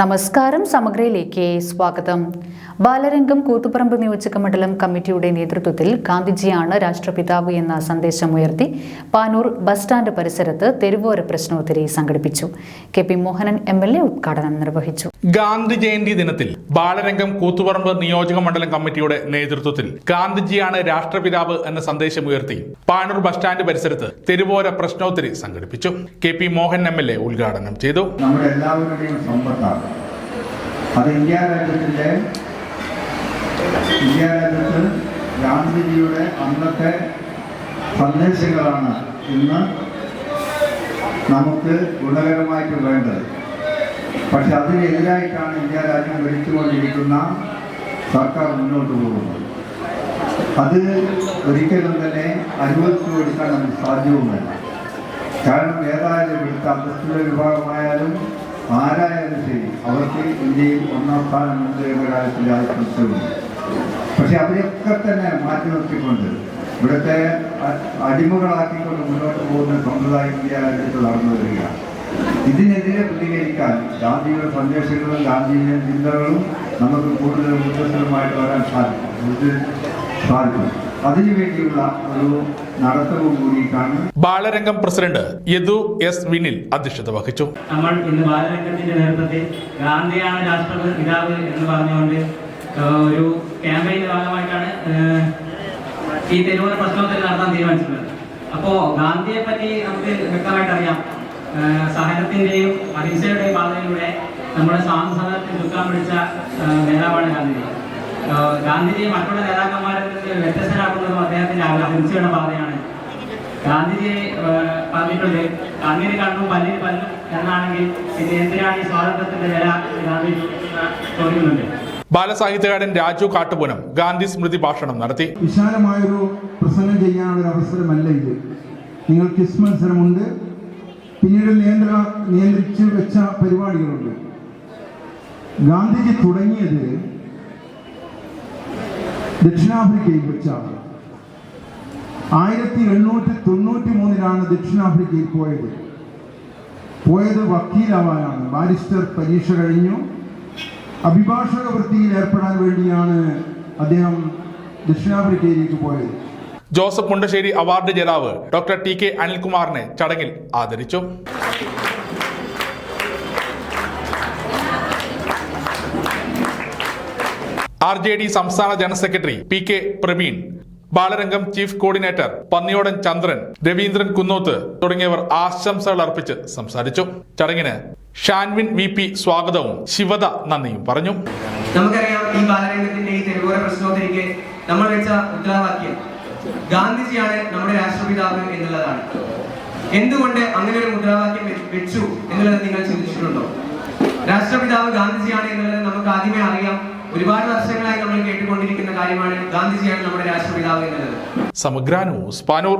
നമസ്കാരം സമഗ്രയിലേക്ക് സ്വാഗതം. ബാലരംഗം കൂത്തുപറമ്പ് നിയോജക മണ്ഡലം കമ്മിറ്റിയുടെ നേതൃത്വത്തിൽ ഗാന്ധിജിയാണ് രാഷ്ട്രപിതാവ് എന്ന സന്ദേശം ഉയർത്തി പാനൂർ ബസ് സ്റ്റാൻഡ് പരിസരത്ത് തെരുവോര പ്രശ്നോത്തരി സംഘടിപ്പിച്ചു. K P Mohanan M L A ഉദ്ഘാടനം നിർവഹിച്ചു. ഗാന്ധി ജയന്തി ദിനത്തിൽ ബാലരംഗം കൂത്തുപറമ്പ് നിയോജക മണ്ഡലം കമ്മിറ്റിയുടെ നേതൃത്വത്തിൽ ഗാന്ധിജിയാണ് രാഷ്ട്രപിതാവ് എന്ന സന്ദേശം ഉയർത്തി പാനൂർ ബസ് സ്റ്റാൻഡ് പരിസരത്ത് തെരുവോര പ്രശ്നോത്തരി സംഘടിപ്പിച്ചു. K P Mohan M L A ഉദ്ഘാടനം ചെയ്തു. ഇന്ത്യ ഇന്ത്യ ഗാന്ധിജിയുടെ അന്നത്തെ സന്ദേശങ്ങളാണ് ഇന്ന് നമുക്ക് ഗുണകരമായിട്ട് വേണ്ടത്. പക്ഷെ അതിനെതിരായിട്ടാണ് ഇന്ത്യ രാജ്യം ഭരിച്ചുകൊണ്ടിരിക്കുന്ന സർക്കാർ മുന്നോട്ട് പോകുന്നത്. അത് ഒരിക്കലും തന്നെ അനുവദിച്ചു കൊടുക്കാൻ നമുക്ക് സാധ്യവുമല്ല കാരണം ഏതായാലും ഇവിടുത്തെ അന്തസ്തുള്ള വിഭാഗമായാലും ആരായാലും ശരി അവർക്ക് ഇന്ത്യയിൽ ഒന്നാം സ്ഥാനം ഉണ്ട് എന്ന കാര്യത്തിൽ സംശയവുമില്ല. പക്ഷെ അവരെയൊക്കെ തന്നെ മാറ്റി നിർത്തിക്കൊണ്ട് ഇവിടുത്തെ അടിമകളാക്കിക്കൊണ്ട് മുന്നോട്ട് പോകുന്ന സമ്പ്രദായം ഇന്ത്യ രാജ്യത്ത് നടന്നു വരികയാണ്. ഇതിനെതിരെ പ്രതികരിക്കാൻ ഗാന്ധിയുടെ സന്ദേശങ്ങളും ഗാന്ധിയുടെ ചിന്തകളും നമുക്ക് കൂടുതൽ ഊർജസ്വലമായിട്ട് വരാൻ സാധിക്കും. സാധിക്കും. അതിനുവേണ്ടിയുള്ള ഒരു നടത്തവും കൂടിയിട്ടാണ് ബാലരംഗം പ്രസിഡന്റ് യദു എസ് വിനിൽ അധ്യക്ഷത വഹിച്ചു. നമ്മൾ ഇന്ന് ബാലരംഗത്തിന്റെ നേതൃത്വത്തിൽ ഗാന്ധിയാണ് രാഷ്ട്രപിതാവ് എന്ന് പറഞ്ഞുകൊണ്ട് ഒരു ക്യാമ്പയിന്റെ ഭാഗമായിട്ടാണ് ഈ തെരുവോര പ്രശ്നോത്തരം നടത്താൻ തീരുമാനിച്ചിട്ടുള്ളത്. അപ്പോ ഗാന്ധിയെ പറ്റി നമുക്ക് വ്യക്തമായിട്ട് അറിയാം സഹനത്തിന്റെയും അഹിംസയുടെയും പാതയിലൂടെ നമ്മുടെ സ്വാതന്ത്ര്യത്തിൽ ദുഃഖം പിടിച്ച നേതാവാണ് ഗാന്ധിജി. ഗാന്ധിജിയെ മറ്റുള്ള നേതാക്കന്മാരിൽ നിന്ന് വ്യത്യസ്തരാക്കുന്നതും അദ്ദേഹത്തിന്റെ അഹിംസയുടെ പാതയാണ്. ഗാന്ധിജി പറഞ്ഞിട്ടുണ്ട് കണ്ണിന് കണ്ണും പല്ലിന് പല്ലും എന്നാണെങ്കിൽ പിന്നെ എന്തിനാണ് ഈ സ്വാതന്ത്ര്യത്തിന്റെ വില ഗാന്ധിജി ഗാന്ധി ചോദിക്കുന്നുണ്ട്. ബാലസാഹിത്യകാരൻ രാജു കാട്ടുപുനം ഗാന്ധി സ്മൃതി ഭാഷണം നടത്തി. വിശാലമായൊരു പ്രസംഗം ചെയ്യാനുള്ള ഒരു അവസരമല്ല ഇത്. നിങ്ങൾ ക്വിസ് മത്സരമുണ്ട്. പിന്നീട് നിയന്ത്ര നിയന്ത്രിച്ച് വെച്ച പരിപാടികളുണ്ട്. ഗാന്ധിജി തുടങ്ങിയത് ദക്ഷിണാഫ്രിക്കയിൽ വെച്ചാണ്. ആയിരത്തി എണ്ണൂറ്റി തൊണ്ണൂറ്റി മൂന്നിലാണ് ദക്ഷിണാഫ്രിക്കയിൽ പോയത്. പോയത് വക്കീലാവാനാണ്. ബാരിസ്റ്റർ പരീക്ഷ കഴിഞ്ഞു. അഭിഭാഷക വൃത്തിയിൽ ഏർപ്പെടാൻ വേണ്ടിയാണ് അദ്ദേഹം ദക്ഷിണാഫ്രിക്കയിലേക്ക് പോയത്. ജോസഫ് മുണ്ടശ്ശേരി അവാർഡ് ജേതാവ് ഡോക്ടർ ടി കെ അനിൽകുമാറിനെ ചടങ്ങിൽ ആദരിച്ചു. ആർ ജെ ഡി സംസ്ഥാന general secretary P K Praveen Balarangam chief coordinator Panniyodan Chandran Raveendran Kunnoth തുടങ്ങിയവർ ആശംസകൾ അർപ്പിച്ച് സംസാരിച്ചു. ചടങ്ങിന് ഷാൻവിൻ വി പി സ്വാഗതവും ശിവദ നന്ദിയും പറഞ്ഞു. നമുക്കറിയാം ഈ ബാലരംഗത്തിന്റെ ഈ തെരുവോര പ്രശ്നോത്തരിക്ക് നമ്മൾ വെച്ച മുദ്രാവാക്യം ഗാന്ധിജിയാണ് നമ്മുടെ രാഷ്ട്രപിതാവ് എന്നുള്ളതാണ്. എന്തുകൊണ്ട് അങ്ങനെ ഒരു മുദ്രാവാക്യം വെച്ചു എന്നുള്ളത് നിങ്ങൾ ചിന്തിച്ചിട്ടുണ്ടോ? രാഷ്ട്രപിതാവ് ഗാന്ധിജിയാണ് എന്നുള്ളത് നമുക്ക് ആദ്യമേ അറിയാം. ഒരുപാട് വർഷങ്ങളായി നമ്മൾ കേട്ടുകൊണ്ടിരിക്കുന്ന കാര്യമാണ് ഗാന്ധിജിയാണ് നമ്മുടെ രാഷ്ട്രപിതാവ് എന്നുള്ളത്. സമഗ്ര ന്യൂസ് പാനൂർ